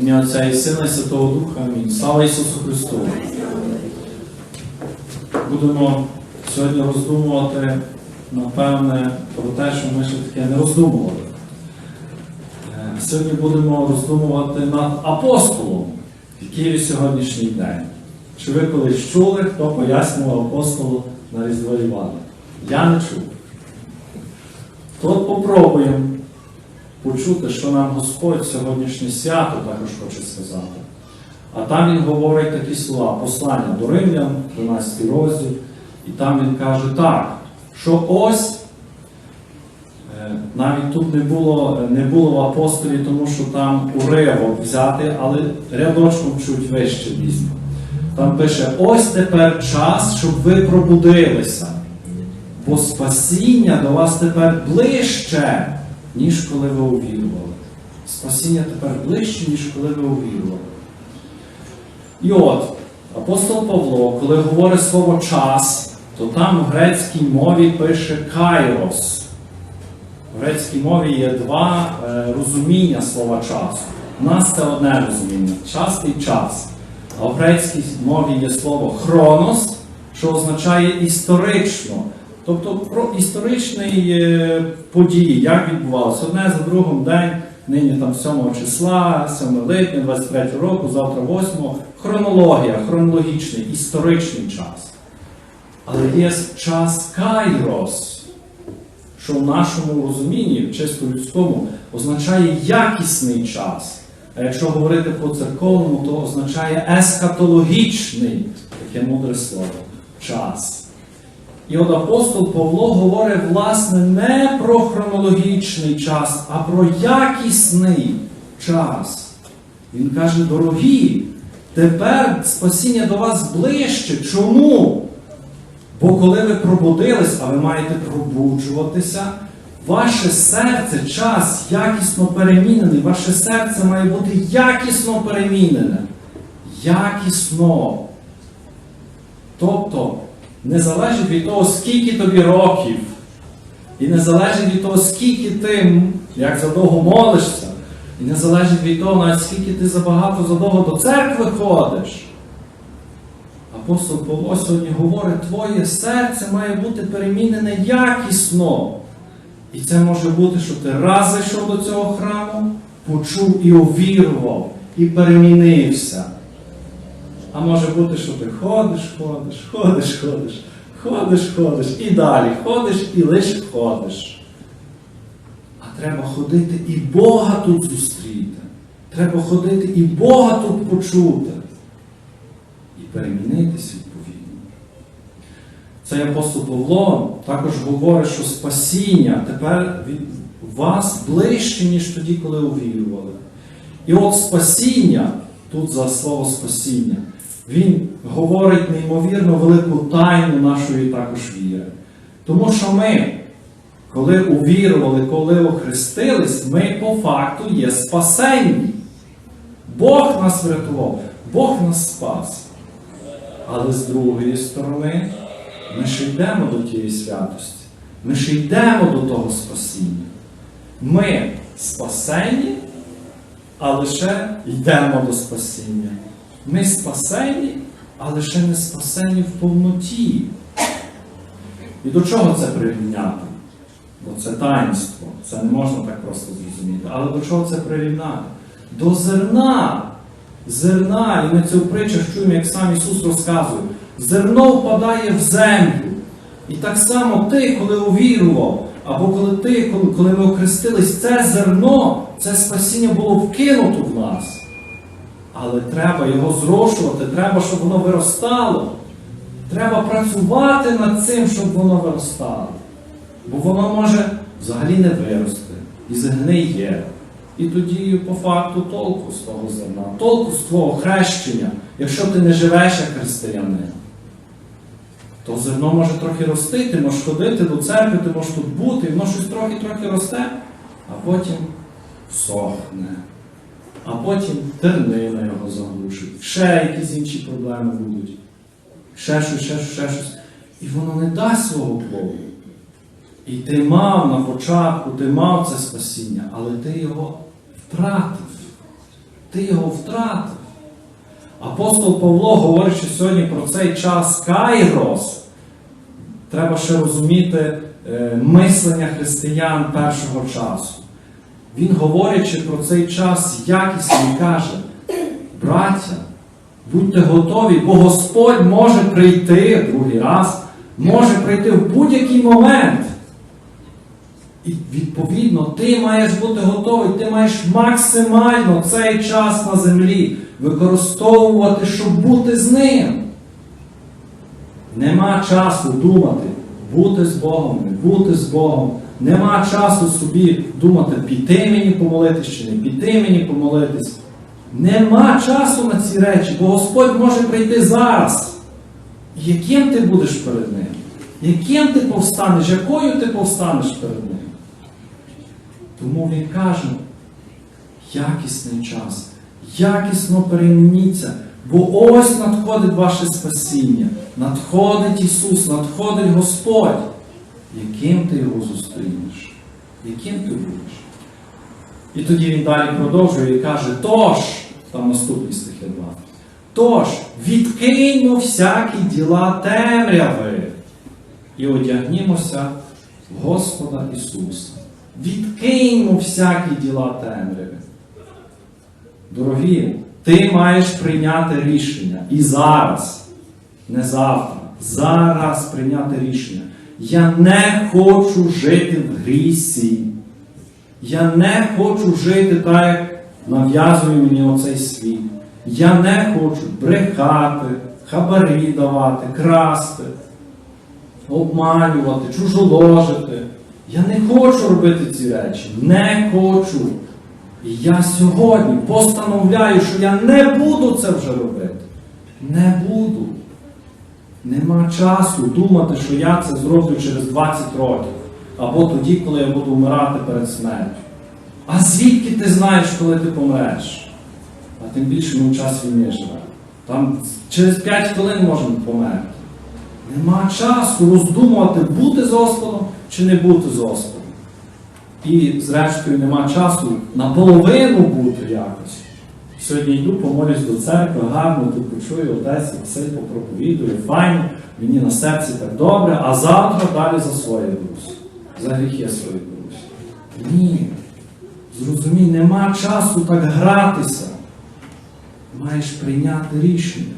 Ім'я Отця і Сина і Святого Духа. Амінь. Слава Ісусу Христу! Будемо сьогодні роздумувати, напевне, про те, що ми ще таке не роздумували. Е, Сьогодні будемо роздумувати над апостолом, який є сьогоднішній день. Чи ви колись чули, хто пояснював апостолу на Різдво Івана? Я не чув. То попробуємо почути, що нам Господь сьогоднішнє свято також хоче сказати. А там він говорить такі слова, послання до Римлян, 13 розділ, і там він каже так, що ось е, навіть тут не було, не було в апостолі, тому що там уривок взяти, але рядочком чуть вище візьме. Там пише: ось тепер час, щоб ви пробудилися, бо спасіння до вас тепер ближче, ніж коли ви увірували. Спасіння тепер ближче, ніж коли ви увірували. І от, апостол Павло, коли говорить слово час, то там в грецькій мові пише кайрос. В грецькій мові є два е, розуміння слова часу. У нас це одне розуміння час і час. А в грецькій мові є слово хронос, що означає історично. Тобто про історичні е, події, як відбувалося. Одне за другим день, нині там 7 числа, 7 липня, 23 року, завтра 8. Хронологія, хронологічний, історичний час. Але є час кайрос, що в нашому розумінні, в чисто людському, означає якісний час. А якщо говорити по церковному, то означає ескатологічний, таке мудре слово, час. І от апостол Павло говорить, власне, не про хронологічний час, а про якісний час. Він каже, дорогі, тепер спасіння до вас ближче. Чому? Бо коли ви пробудились, а ви маєте пробуджуватися, ваше серце, час якісно перемінений, ваше серце має бути якісно перемінене. Якісно. Тобто, не залежить від того, скільки тобі років, і не залежить від того, скільки ти, як задовго молишся, і не залежить від того, навіть скільки ти забагато задовго до церкви ходиш. Апостол Павло сьогодні говорить, твоє серце має бути перемінене якісно. І це може бути, що ти раз зайшов до цього храму, почув і увірував, і перемінився. А може бути, що ти ходиш, ходиш, ходиш, ходиш, ходиш, ходиш, і далі ходиш і лише ходиш. А треба ходити і Бога тут зустріти. Треба ходити і Бога тут почути. І перемінитися відповідно. Цей апостол Павло також говорить, що спасіння тепер від вас ближче, ніж тоді, коли увірували. І от спасіння, тут за слово спасіння, він говорить неймовірно велику тайну нашої також віри. Тому що ми, коли увірували, коли охрестились, ми по факту є спасенні. Бог нас врятував, Бог нас спас. Але з другої сторони, ми ще йдемо до тієї святості. Ми ще йдемо до того спасіння. Ми спасені, а лише йдемо до спасіння. Ми спасені, але ще не спасені в повноті. І до чого це прирівняти? Бо це таїнство, це не можна так просто зрозуміти. Але до чого це прирівняти? До зерна. Зерна, і ми цю притчу чуємо, як сам Ісус розказує. Зерно впадає в землю. І так само ти, коли увірував, або коли ти, коли, ми охрестились, це зерно, це спасіння було вкинуто в нас. Але треба його зрошувати, треба, щоб воно виростало. Треба працювати над цим, щоб воно виростало. Бо воно може взагалі не вирости і згниє. І тоді, по факту, толку з того зерна, толку з твого хрещення, якщо ти не живеш як християнин, то зерно може трохи рости, ти можеш ходити до церкви, ти можеш тут бути, воно щось трохи-трохи росте, а потім сохне. А потім тернина його заглушить, ще якісь інші проблеми будуть. Ще щось, ще щось, ще щось. І воно не дасть свого плоду. І ти мав на початку, ти мав це спасіння, але ти його втратив. ти його втратив. Апостол Павло, говорячи сьогодні про цей час Кайрос, треба ще розуміти е, мислення християн першого часу. Він, говорячи про цей час якісний, каже, браття, будьте готові, бо Господь може прийти другий раз, може прийти в будь-який момент. І відповідно, ти маєш бути готовий, ти маєш максимально цей час на землі використовувати, щоб бути з ним. Нема часу думати, бути з Богом, не бути з Богом. Нема часу собі думати, піти мені помолитись чи не піти мені помолитись. Нема часу на ці речі, бо Господь може прийти зараз. Яким ти будеш перед ним? Яким ти повстанеш? Якою ти повстанеш перед ним? Тому він каже, якісний час, якісно перейміться, бо ось надходить ваше спасіння, надходить Ісус, надходить Господь. Яким ти його зустрінеш? Яким ти будеш? І тоді він далі продовжує і каже, тож, там наступні стихи 2. Тож, відкиньмо всякі діла темряви і одягнімося Господа Ісуса. Відкиньмо всякі діла темряви. Дорогі, ти маєш прийняти рішення і зараз, не завтра, зараз прийняти рішення. Я не хочу жити в грісі. Я не хочу жити так, як нав'язує мені оцей світ. Я не хочу брехати, хабарі давати, красти, обманювати, чужоложити. Я не хочу робити ці речі. Не хочу. І я сьогодні постановляю, що я не буду це вже робити. Не буду. Нема часу думати, що я це зроблю через 20 років. Або тоді, коли я буду вмирати перед смертю. А звідки ти знаєш, коли ти помреш? А тим більше ми час війни живемо. Там через 5 хвилин можемо померти. Нема часу роздумувати, бути з Господом чи не бути з Господом. І, зрештою, нема часу наполовину бути якось. Сьогодні йду, помолюсь до церкви, гарно тут почую, отець Василь попроповідує, файно, мені на серці так добре, а завтра далі за своє берусь, за гріхи свої берусь. Ні. Зрозумій, нема часу так гратися. Маєш прийняти рішення.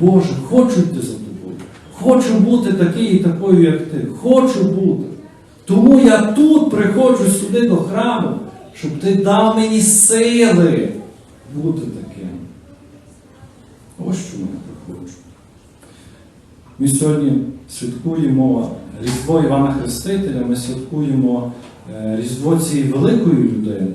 Боже, хочу йти за тобою. Хочу бути такий і такою, як ти. Хочу бути. Тому я тут приходжу сюди до храму, щоб ти дав мені сили бути таким. Ось чому я приходжу. Ми сьогодні святкуємо Різдво Івана Хрестителя, ми святкуємо е, Різдво цієї великої людини.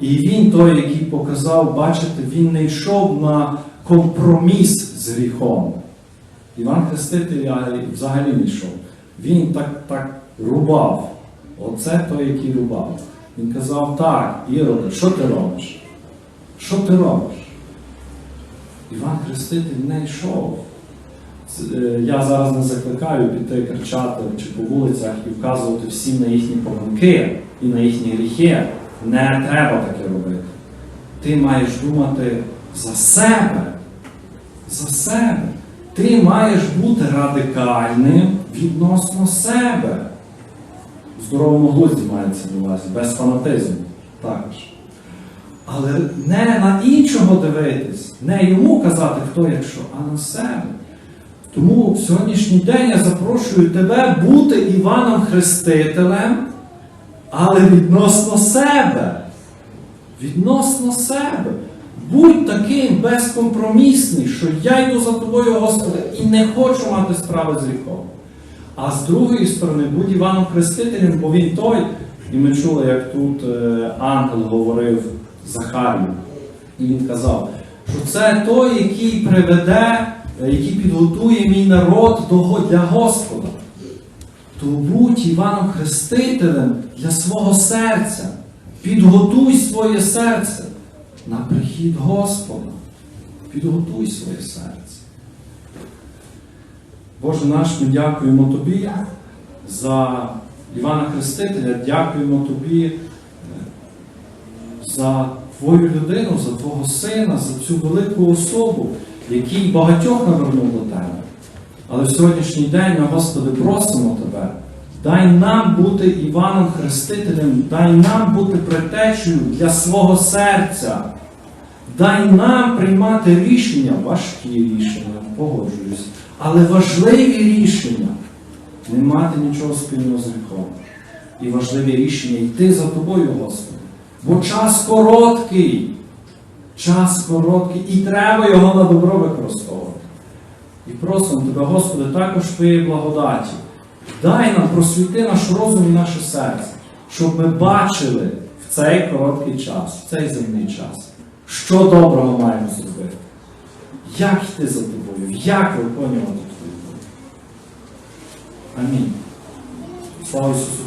І він той, який показав, бачите, він не йшов на компроміс з гріхом. Іван Хреститель взагалі не йшов. Він так, так рубав. Оце той, який рубав. Він казав, так, Іроде, що ти робиш? Що ти робиш? Іван Хреститель не йшов. Е, Я зараз не закликаю піти кричати чи по вулицях і вказувати всім на їхні помилки і на їхні гріхи. Не треба таке робити. Ти маєш думати за себе. За себе. Ти маєш бути радикальним відносно себе. В здоровому глузді мається на увазі, без фанатизму також. Але не на іншого дивитись, не йому казати, хто якщо, а на себе. Тому в сьогоднішній день я запрошую тебе бути Іваном Хрестителем, але відносно себе. Відносно себе. Будь таким безкомпромісний, що я йду за тобою, Господи, і не хочу мати справи з гріхом. А з другої сторони, будь Іваном Хрестителем, бо він той, і ми чули, як тут е, ангел говорив Захарію. І він казав, що це той, який приведе, е, який підготує мій народ для Господа. То будь Іваном Хрестителем для свого серця. Підготуй своє серце на прихід Господа. Підготуй своє серце. Боже наш, ми дякуємо Тобі за Івана Хрестителя, дякуємо Тобі за Твою людину, за Твого сина, за цю велику особу, який багатьох навернув до Тебе. Але в сьогоднішній день ми, Господи, просимо Тебе, дай нам бути Іваном Хрестителем, дай нам бути предтечею для свого серця. Дай нам приймати рішення, важкі рішення, погоджуюсь, але важливі рішення не мати нічого спільного з гріхом. І важливі рішення йти за тобою, Господи. Бо час короткий, час короткий, і треба його на добро використовувати. І просимо Тебе, Господи, також Твоєї благодаті. Дай нам просвіти наш розум і наше серце, щоб ми бачили в цей короткий час, в цей земний час, що доброго маємо зробити. Як йти за тобою, як виконувати Твою волю. Амінь. Слава Ісусу